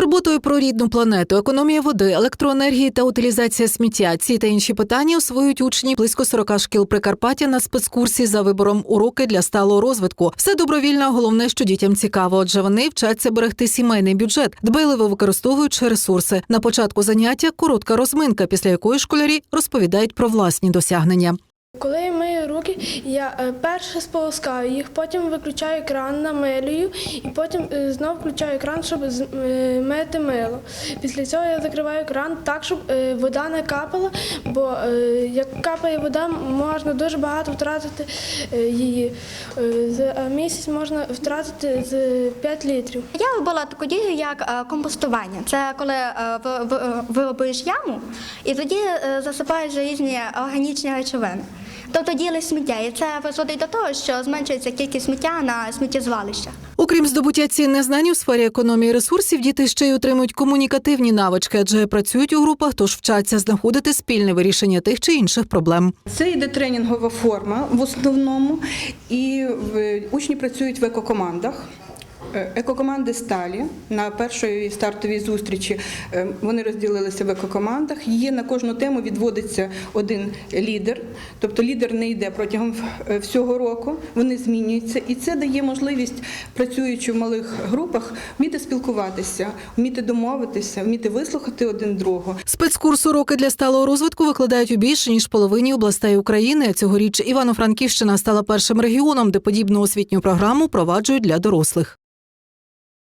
Турботою про рідну планету, економія води, електроенергії та утилізація сміття. Ці та інші питання освоюють учні близько 40 шкіл Прикарпаття на спецкурсі за вибором уроки для сталого розвитку. Все добровільно, головне, що дітям цікаво. Отже, вони вчаться берегти сімейний бюджет, дбайливо використовуючи ресурси. На початку заняття коротка розминка, після якої школярі розповідають про власні досягнення. Коли я руки, я е, перше сполоскаю їх, потім виключаю кран, намилюю і потім е, знову включаю кран, щоб з- е, мило. Після цього я закриваю кран так, щоб вода не капала, бо як капає вода, можна дуже багато втратити її. За місяць можна втратити з 5 літрів. Я робила таку дію, як компостування. Це коли ви- ви- виробиш яму і тоді засипаєш різні органічні речовини. Тобто діли сміття, і це призводить до того, що зменшується кількість сміття на сміттєзвалищах. Окрім здобуття цінних знань у сфері економії ресурсів, діти ще й отримують комунікативні навички, адже працюють у групах, тож вчаться знаходити спільне вирішення тих чи інших проблем. Це йде тренінгова форма в основному, і учні працюють в екокомандах. Е, Екокоманди сталі на першої стартовій зустрічі е, вони розділилися в екокомандах. Є на кожну тему відводиться один лідер, тобто лідер не йде протягом е, всього року. Вони змінюються, і це дає можливість, працюючи в малих групах, вміти спілкуватися, вміти домовитися, вміти вислухати один другого. Спецкурс уроки для сталого розвитку викладають у більше ніж половині областей України. Цьогоріч Івано-Франківщина стала першим регіоном, де подібну освітню програму проваджують для дорослих.